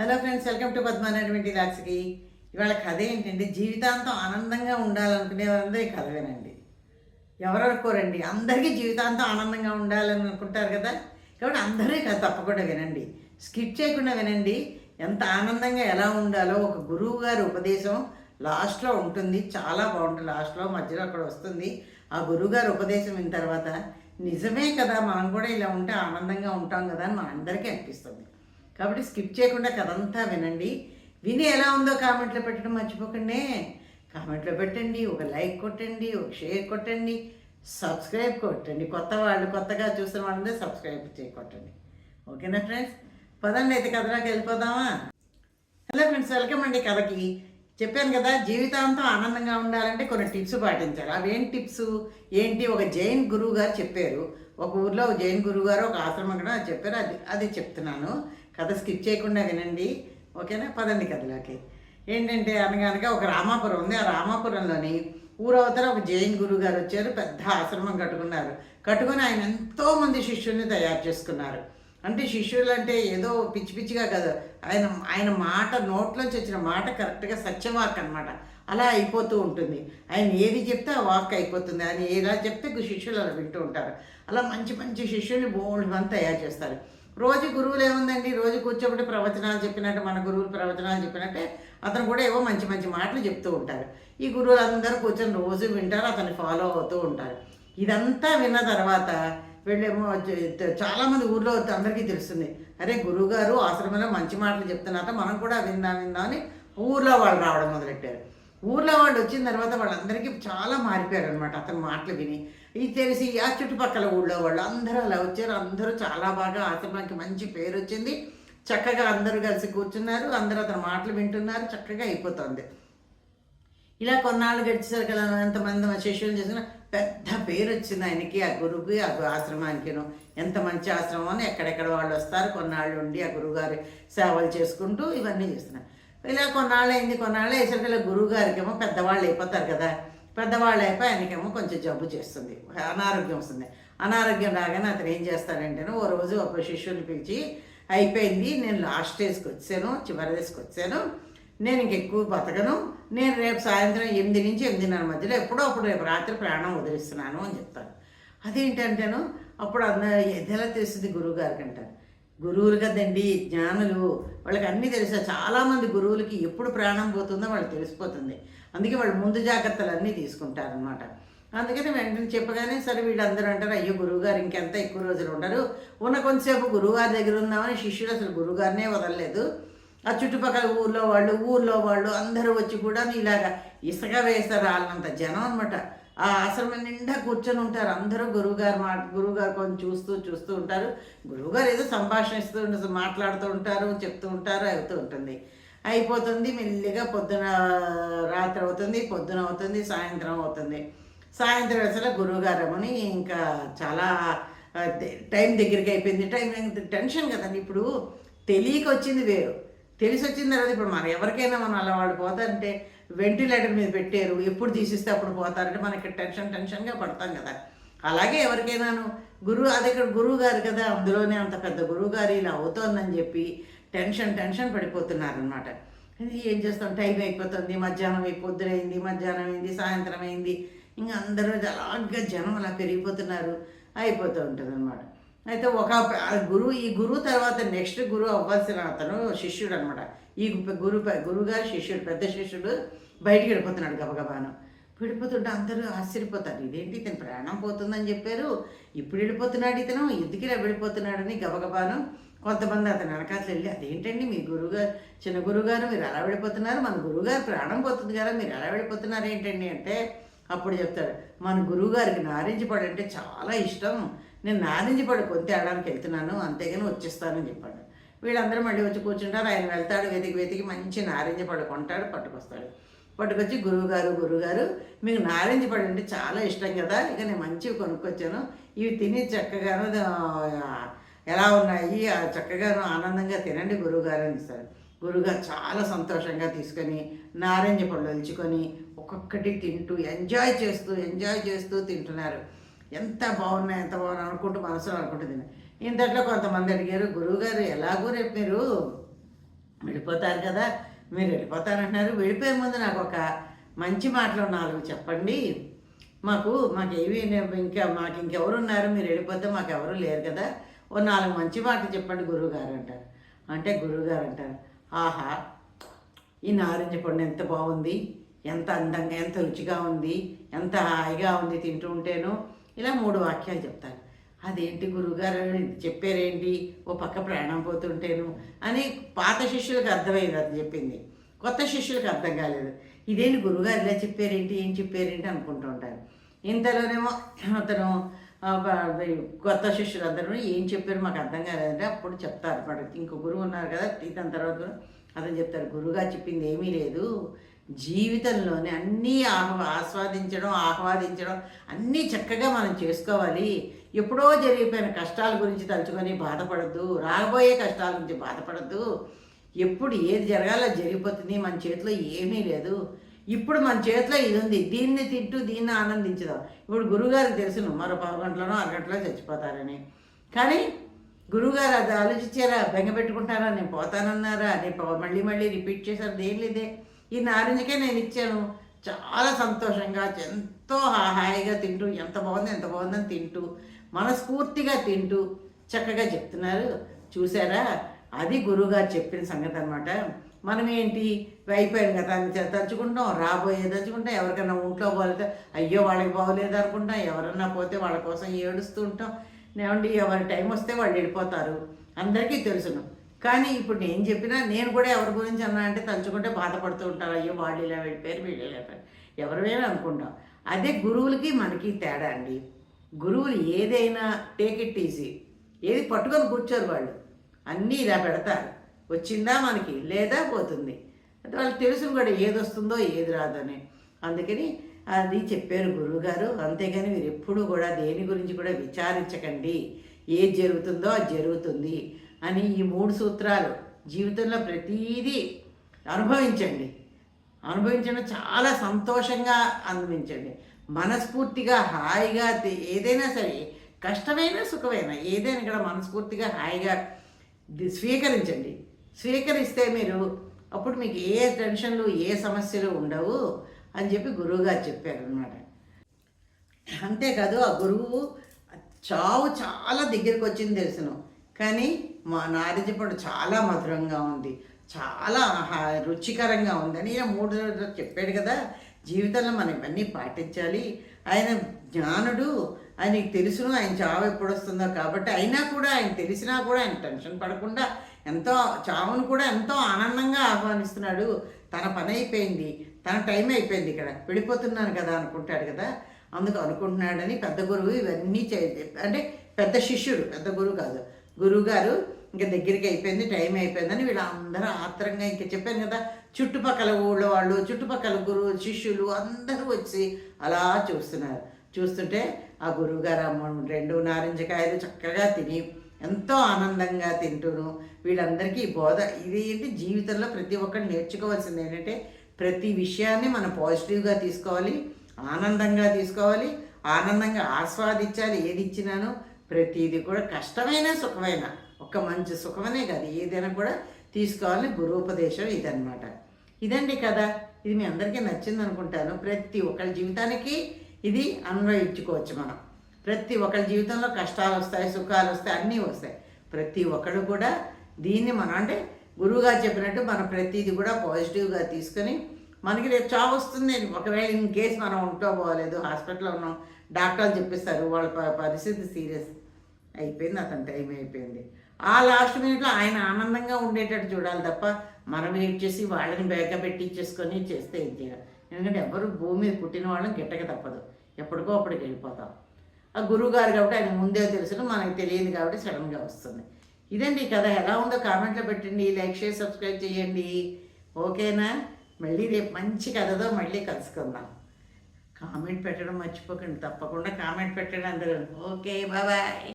Hello friends welcome to పద్మానటువంటి లాక్స్కి. ఇవాళ కథ ఏంటంటే జీవితాంతం ఆనందంగా ఉండాలనుకునే వారందరూ కథ వినండి. ఎవరు అనుకోరండి? అందరికీ జీవితాంతం ఆనందంగా ఉండాలని అనుకుంటారు కదా? కాబట్టి అందరూ కథ తప్పకుండా వినండి. స్కిప్ చేయకుండా వినండి. ఎంత ఆనందంగా ఎలా ఉండాలో ఒక గురువు గారి ఉపదేశం లాస్ట్లో ఉంటుంది. చాలా బాగుంటుంది. లాస్ట్లో మధ్యలో అక్కడ వస్తుంది. ఆ గురువు గారి ఉపదేశం విన్న తర్వాత నిజమే కదా మనం కూడా ఇలా ఉంటే ఆనందంగా ఉంటాం కదా అని మనందరికీ అనిపిస్తుంది. కాబట్టి స్కిప్ చేయకుండా కథంతా వినండి. విని ఎలా ఉందో కామెంట్లో పెట్టడం మర్చిపోకండి. కామెంట్లో పెట్టండి ఒక లైక్ కొట్టండి ఒక షేర్ కొట్టండి సబ్స్క్రైబ్ కొట్టండి. కొత్త వాళ్ళు కొత్తగా చూసిన వాళ్ళందరూ సబ్స్క్రైబ్ చేయకొట్టండి ఓకేనా ఫ్రెండ్స్? పదండి అయితే కథలోకి వెళ్ళిపోదామా? హలో ఫ్రెండ్స్ వెల్కమ్ అండి కథకి. చెప్పాను కదా జీవితాంతం ఆనందంగా ఉండాలంటే కొన్ని టిప్స్ పాటించాలి. అవేం టిప్స్ ఏంటి? ఒక జైన్ గురువు గారు చెప్పారు. ఒక ఊర్లో ఒక జైన్ గురువు గారు ఒక ఆశ్రమం కూడా చెప్పారు. అది అది చెప్తున్నాను. కథ స్కిప్ చేయకుండా వినండి. ఓకేనా? పదండి కథలోకి. ఏంటంటే అనగానగా ఒక రామాపురం ఉంది. ఆ రామాపురంలోని ఊరవతల ఒక జైన్ గురువు గారు వచ్చారు. పెద్ద ఆశ్రమం కట్టుకున్నారు. కట్టుకుని ఆయన ఎంతోమంది శిష్యుల్ని తయారు చేసుకున్నారు. అంటే శిష్యులు అంటే ఏదో పిచ్చి పిచ్చిగా కదా. ఆయన ఆయన మాట నోట్లోంచి వచ్చిన మాట కరెక్ట్గా సత్యవాక్ అనమాట అలా అయిపోతూ ఉంటుంది. ఆయన ఏది చెప్తే ఆ వాక్ అయిపోతుంది. ఆయన ఎలా చెప్తే శిష్యులు అలా వింటూ ఉంటారు. అలా మంచి మంచి శిష్యుల్ని బోల్డ్ మంది తయారు చేస్తారు. రోజు గురువులు ఏముందండి? రోజు కూర్చోబెట్టి ప్రవచనాలు చెప్పినట్టు మన గురువులు ప్రవచనాలు చెప్పినట్టే అతను కూడా ఏవో మంచి మంచి మాటలు చెప్తూ ఉంటారు. ఈ గురువులు అందరూ కూర్చొని రోజు వింటారు అతన్ని ఫాలో అవుతూ ఉంటారు. ఇదంతా విన్న తర్వాత వీళ్ళేమో చాలామంది ఊర్లో అందరికీ తెలుస్తుంది. అరే గురువుగారు ఆశ్రమంలో మంచి మాటలు చెప్తున్నారట మనం కూడా విందాం విందాం అని ఊర్లో వాళ్ళు రావడం మొదలెట్టారు. ఊర్లో వాళ్ళు వచ్చిన తర్వాత వాళ్ళందరికీ చాలా మారిపోయారు అనమాట అతని మాటలు విని. ఇది తెలిసి ఆ చుట్టుపక్కల ఊళ్ళో వాళ్ళు అందరూ అలా వచ్చారు. అందరూ చాలా బాగా ఆశ్రమానికి మంచి పేరు వచ్చింది చక్కగా అందరూ కలిసి కూర్చున్నారు అందరూ అతని మాటలు వింటున్నారు చక్కగా అయిపోతుంది. ఇలా కొన్నాళ్ళు గడిచేసరికి అలా ఎంతమంది శిష్యులు చేసిన పెద్ద పేరు వచ్చింది ఆయనకి ఆ గురువుకి ఆ ఆశ్రమానికిను. ఎంత మంచి ఆశ్రమం అని ఎక్కడెక్కడ వాళ్ళు వస్తారు కొన్నాళ్ళు ఉండి ఆ గురువుగారి సేవలు చేసుకుంటూ ఇవన్నీ చేస్తున్నారు. ఇలా కొన్నాళ్ళు అయింది కొన్నాళ్ళు వేసరికి గురువుగారికి గురువు ఏమో పెద్దవాళ్ళు అయిపోతారు కదా. పెద్దవాళ్ళు అయిపోయి ఆయనకేమో కొంచెం జబ్బు చేస్తుంది అనారోగ్యం వస్తుంది. అనారోగ్యం రాగానే అతను ఏం చేస్తాడంటే ఓ రోజు ఒక శిష్యుని పిలిచి అయిపోయింది నేను లాస్ట్ స్టేజ్కి వచ్చాను చివరి దశకి వచ్చాను. నేను ఇంక ఎక్కువ బతకను. నేను రేపు సాయంత్రం ఎనిమిది నుంచి ఎనిమిదిన్నర మధ్యలో ఎప్పుడో అప్పుడు రేపు రాత్రి ప్రాణం వదిలిస్తున్నాను అని చెప్తాను అదేంటంటేను అప్పుడు అన్న ఎదెలా తెలుస్తుంది గురువు గారికి అంటారు. గురువులు కదండి జ్ఞానులు వాళ్ళకి అన్నీ తెలుసా. చాలామంది గురువులకి ఎప్పుడు ప్రాణం పోతుందో వాళ్ళకి తెలిసిపోతుంది. అందుకే వాళ్ళు ముందు జాగ్రత్తలు అన్నీ తీసుకుంటారనమాట అందుకని వెంటనే చెప్పగానే సరే వీళ్ళందరూ అంటారు అయ్యో గురువుగారు ఇంకెంత ఎక్కువ రోజులు ఉండరు. ఉన్న కొంతసేపు గురువుగారి దగ్గర ఉందామని శిష్యుడు అసలు గురువుగారినే వదలలేదు. ఆ చుట్టుపక్కల ఊర్లో వాళ్ళు ఊర్లో వాళ్ళు అందరూ వచ్చి కూడా ఇలాగా ఇసుక వేస్తారు వాళ్ళంత జనం అనమాట ఆ ఆశ్రమం నిండా కూర్చొని ఉంటారు. అందరూ గురువుగారు మా గురువుగారు కొంచెం చూస్తూ చూస్తూ ఉంటారు. గురువుగారు ఏదో సంభాషణిస్తూ ఉంటారు, మాట్లాడుతూ ఉంటారు చెప్తూ ఉంటారు అవుతూ ఉంటుంది. అయిపోతుంది మెల్లిగా పొద్దున రాత్రి అవుతుంది పొద్దున అవుతుంది సాయంత్రం అవుతుంది. సాయంత్రం అసలు గురువుగారమని ఇంకా చాలా టైం దగ్గరికి అయిపోయింది. టైం టెన్షన్ కదండి. ఇప్పుడు తెలియక వచ్చింది వేరు. తెలిసి వచ్చిన తర్వాత ఇప్పుడు మనం ఎవరికైనా మనం అలా వాళ్ళు పోతారంటే వెంటిలేటర్ మీద పెట్టారు ఎప్పుడు తీసిస్తే అప్పుడు పోతారంటే మనకి టెన్షన్ టెన్షన్గా పడతాం కదా. అలాగే ఎవరికైనాను గురువు అది ఇక్కడ గురువు గారు కదా అందులోనే అంత పెద్ద గురువు గారు ఇలా అవుతోందని చెప్పి టెన్షన్ టెన్షన్ పడిపోతున్నారనమాట ఇది ఏం చేస్తాం? టైం అయిపోతుంది మధ్యాహ్నం అయి పొద్దునైంది మధ్యాహ్నం అయింది సాయంత్రం అయింది ఇంకా అందరూ అలాగా జనం అలా పెరిగిపోతున్నారు అయిపోతూ ఉంటుంది అనమాట అయితే ఒక గురువు ఈ గురువు తర్వాత నెక్స్ట్ గురువు అవ్వాల్సిన అతను శిష్యుడు అనమాట ఈ గురు గురువు శిష్యుడు పెద్ద శిష్యుడు బయటికి వెళ్ళిపోతున్నాడు గబగబాను. వెళ్ళిపోతుంటే అందరూ ఆశ్చర్యపోతారు. ఇదేంటి ఇతను ప్రాణం పోతుందని చెప్పారు? ఇప్పుడు వెళ్ళిపోతున్నాడు ఇతను ఎందుకు ఇలా వెళ్ళిపోతున్నాడని గబగబాను. కొంతమంది అతను వెనకాతలు వెళ్ళి అదేంటండి మీ గురువుగారు చిన్న గురువుగారు మీరు ఎలా వెళ్ళిపోతున్నారు? మన గురువుగారు ప్రాణం పోతుంది కదా మీరు ఎలా వెళ్ళిపోతున్నారు ఏంటండి? అంటే అప్పుడు చెప్తారు మన గురువుగారికి నారింజ పడంటే చాలా ఇష్టం. నేను నారింజ పడు కొని ఆడడానికి వెళ్తున్నాను అంతేగాని వచ్చేస్తానని చెప్పాడు. వీళ్ళందరూ మళ్ళీ వచ్చి కూర్చుంటారు ఆయన వెళ్తాడు వెతికి వెతికి మంచి నారింజ పడు కొంటాడు పట్టుకొస్తాడు. పట్టుకొచ్చి గురువుగారు గురువుగారు మీకు నారింజ పడు అంటే చాలా ఇష్టం కదా ఇక నేను మంచివి కొనుక్కొచ్చాను. ఇవి తిని చక్కగాను ఎలా ఉన్నాయి ఆ చక్కగాను ఆనందంగా తినండి గురువుగారు అని ఇస్తారు. గురువుగారు చాలా సంతోషంగా తీసుకొని నారింజ పళ్ళు ఒలుచుకొని ఒక్కొక్కటి తింటూ ఎంజాయ్ చేస్తూ ఎంజాయ్ చేస్తూ తింటున్నారు. ఎంత బాగున్నాయి ఎంత బాగున్నాయి అనుకుంటూ మనసులో అనుకుంటుంది ఇంతట్లో కొంతమంది అడిగారు గురువుగారు ఎలాగో రేపు మీరు వెళ్ళిపోతారు కదా మీరు వెళ్ళిపోతారంటున్నారు. వెళ్ళిపోయే ముందు నాకు ఒక మంచి మాటలు నాలుగు చెప్పండి. మాకు మాకేవి ఇంకా మాకు ఇంకెవరు ఉన్నారు మీరు వెళ్ళిపోతే మాకు ఎవరు లేరు కదా. ఓ నాలుగు మంచి మాటలు చెప్పండి గురువుగారు అంటారు. అంటే గురువుగారు అంటారు ఆహా ఈ నారింజ పండు ఎంత బాగుంది ఎంత అందంగా ఎంత రుచిగా ఉంది ఎంత హాయిగా ఉంది తింటూ ఉంటేను. ఇలా మూడు వాక్యాలు చెప్తారు అదేంటి గురువుగారు? చెప్పారేంటి? ఓ పక్క ప్రాణం పోతుంటేను అని పాత శిష్యులకు అర్థమైంది అది చెప్పింది. కొత్త శిష్యులకు అర్థం కాలేదు. ఇదేంటి గురువుగారు ఇలా చెప్పారేంటి? ఏం చెప్పారేంటి? అనుకుంటూ ఉంటారు. ఇంతలోనేమో అతను కొత్త శిష్యులు అందరూ ఏం చెప్పారు మాకు అర్థం కాలేదంటే అప్పుడు చెప్తారు. మరి ఇంకో గురువు ఉన్నారు కదా దాని తర్వాత అతను చెప్తారు. గురువుగారు చెప్పింది ఏమీ లేదు. జీవితంలోనే అన్నీ ఆహ్వా ఆస్వాదించడం ఆహ్వాదించడం అన్నీ చక్కగా మనం చేసుకోవాలి. ఎప్పుడో జరిగిపోయిన కష్టాల గురించి తలుచుకొని బాధపడద్దు. రాబోయే కష్టాల గురించి బాధపడద్దు. ఎప్పుడు ఏది జరగాలో జరిగిపోతుంది. మన చేతిలో ఏమీ లేదు. ఇప్పుడు మన చేతిలో ఇది ఉంది. దీన్ని తింటూ దీన్ని ఆనందించదాం. ఇప్పుడు గురువుగారికి తెలుసును మరో పది గంటలోనో అరగంటలో చచ్చిపోతారని. కానీ గురువుగారు అది ఆలోచించారా? బెంగ పెట్టుకుంటారా నేను పోతానన్నారా? నేను మళ్ళీ మళ్ళీ రిపీట్ చేశారు. దేని లేదే ఈ నారింజకే నేను ఇచ్చాను. చాలా సంతోషంగా ఎంతో హా- హాయిగా తింటూ ఎంత బాగుంది ఎంత బాగుందని తింటూ మనస్ఫూర్తిగా తింటూ చక్కగా చెప్తున్నారు. చూసారా? అది గురువుగారు చెప్పిన సంగతి అనమాట మనం ఏంటి? అయిపోయాం కదా అని తలుచుకుంటాం రాబోయే తలుచుకుంటాం ఎవరికైనా ఒంట్లో పోలితే అయ్యో వాళ్ళకి బాగోలేదు అనుకుంటాం ఎవరన్నా పోతే వాళ్ళ కోసం ఏడుస్తూ ఉంటాం. ఏమండి ఎవరి టైం వస్తే వాళ్ళు వెళ్ళిపోతారు. అందరికీ తెలుసును. కానీ ఇప్పుడు నేను చెప్పినా నేను కూడా ఎవరి గురించి అన్నా అంటే తలుచుకుంటే బాధపడుతూ ఉంటారు అయ్యో వాళ్ళు ఇలా వెళ్ళిపోయారు వీళ్ళు ఇలా వెళ్ళిపోయారు. ఎవరివైనా అనుకుంటాం. అదే గురువులకి మనకి తేడా అండి. గురువులు ఏదైనా టేక్ ఇట్ ఈజీ ఏది పట్టుకొని కూర్చోరు వాళ్ళు. అన్నీ ఇలా పెడతారు. వచ్చిందా మనకి? లేదా పోతుంది. అంటే వాళ్ళకి తెలుసు కూడా ఏది వస్తుందో ఏది రాదని. అందుకని అది చెప్పారు గురువుగారు. అంతేగాని మీరు ఎప్పుడు కూడా దేని గురించి కూడా విచారించకండి. ఏది జరుగుతుందో అది జరుగుతుంది. అని ఈ మూడు సూత్రాలు జీవితంలో ప్రతీదీ అనుభవించండి. అనుభవించడం చాలా సంతోషంగా అనుభవించండి మనస్ఫూర్తిగా హాయిగా ఏదైనా సరే కష్టమైనా సుఖమైనా ఏదైనా కూడా మనస్ఫూర్తిగా హాయిగా స్వీకరించండి. స్వీకరిస్తే మీరు అప్పుడు మీకు ఏ టెన్షన్లు ఏ సమస్యలు ఉండవు అని చెప్పి గురువుగారు చెప్పారు అనమాట అంతేకాదు ఆ గురువు చావు చాలా దగ్గరికి వచ్చింది తెలుసును. కానీ మా నారింజ పండు చాలా మధురంగా ఉంది. చాలా ఆహా- రుచికరంగా ఉందని మూడు రోజులు చెప్పాడు కదా. జీవితంలో మనం ఇవన్నీ పాటించాలి. ఆయన జ్ఞానుడు. ఆయనకి తెలుసును ఆయన చావు ఎప్పుడు వస్తుందో కాబట్టి అయినా కూడా ఆయన తెలిసినా కూడా ఆయన టెన్షన్ పడకుండా ఎంతో చావును కూడా ఎంతో ఆనందంగా ఆహ్వానిస్తున్నాడు. తన పని అయిపోయింది. తన టైం అయిపోయింది ఇక్కడ. వెళ్ళిపోతున్నాను కదా అనుకుంటాడు కదా. అందుకు అనుకుంటున్నాడని పెద్ద గురువు ఇవన్నీ చే అంటే పెద్ద శిష్యుడు పెద్ద గురువు కాదు. గురువుగారు ఇంకా దగ్గరికి అయిపోయింది టైం అయిపోయిందని వీళ్ళందరూ ఆత్రంగా ఇంకా చెప్పాను కదా చుట్టుపక్కల ఊళ్ళో వాళ్ళు చుట్టుపక్కల గురువు శిష్యులు అందరూ వచ్చి అలా చూస్తున్నారు. చూస్తుంటే ఆ గురువుగారు రెండు నారింజ కాయలు చక్కగా తిని ఎంతో ఆనందంగా తింటూను. వీళ్ళందరికీ బోధ ఇది ఏంటి? జీవితంలో ప్రతి ఒక్కరు నేర్చుకోవాల్సింది ఏంటంటే ప్రతి విషయాన్ని మనం పాజిటివ్గా తీసుకోవాలి ఆనందంగా తీసుకోవాలి ఆనందంగా ఆస్వాదించాలి ఏది ఇచ్చినాను ప్రతిది కూడా కష్టమైన సుఖమైన ఒక మంచి సుఖమనే కాదు. ఏదైనా కూడా తీసుకోవాలని గురూపదేశం ఇదనమాట ఇదండి కదా ఇది మీ అందరికీ నచ్చింది అనుకుంటాను ప్రతి ఒక్కరి జీవితానికి ఇది అన్వయించుకోవచ్చు మనం. ప్రతి ఒక్కరి జీవితంలో కష్టాలు వస్తాయి సుఖాలు వస్తాయి అన్నీ వస్తాయి. ప్రతి ఒక్కరు కూడా దీన్ని మనం అంటే గురువుగారు చెప్పినట్టు మనం ప్రతిది కూడా పాజిటివ్గా తీసుకొని మనకి రేపు చావు వస్తుంది. ఒకవేళ ఇన్ కేసు మనం ఉంటూ పోలేదు హాస్పిటల్లో ఉన్నాం డాక్టర్లు చెప్పిస్తారు వాళ్ళ పరిస్థితి సీరియస్ అయిపోయింది అతని టైం అయిపోయింది. ఆ లాస్ట్ మినిట్లో ఆయన ఆనందంగా ఉండేటట్టు చూడాలి తప్ప మనం వెయిట్ చేసి వాళ్ళని బేగ పెట్టించేసుకొని చేస్తే ఏం చేయాలి? ఎందుకంటే ఎవరు భూమి మీద పుట్టిన వాళ్ళని గిట్టక తప్పదు. ఎప్పటికో అప్పటికి వెళ్ళిపోతాం. ఆ గురువు గారు కాబట్టి ఆయన ముందే తెలుసును మనకు తెలియదు కాబట్టి సడన్గా వస్తుంది. ఇదండి కథ. ఎలా ఉందో కామెంట్లో పెట్టండి లైక్ చేసి సబ్స్క్రైబ్ చేయండి. ఓకేనా? మళ్ళీ రేపు మంచి కథతో మళ్ళీ కలుసుకుందాం. కామెంట్ పెట్టడం మర్చిపోకండి. తప్పకుండా కామెంట్ పెట్టండి అందరూ. ఓకే బాబాయ్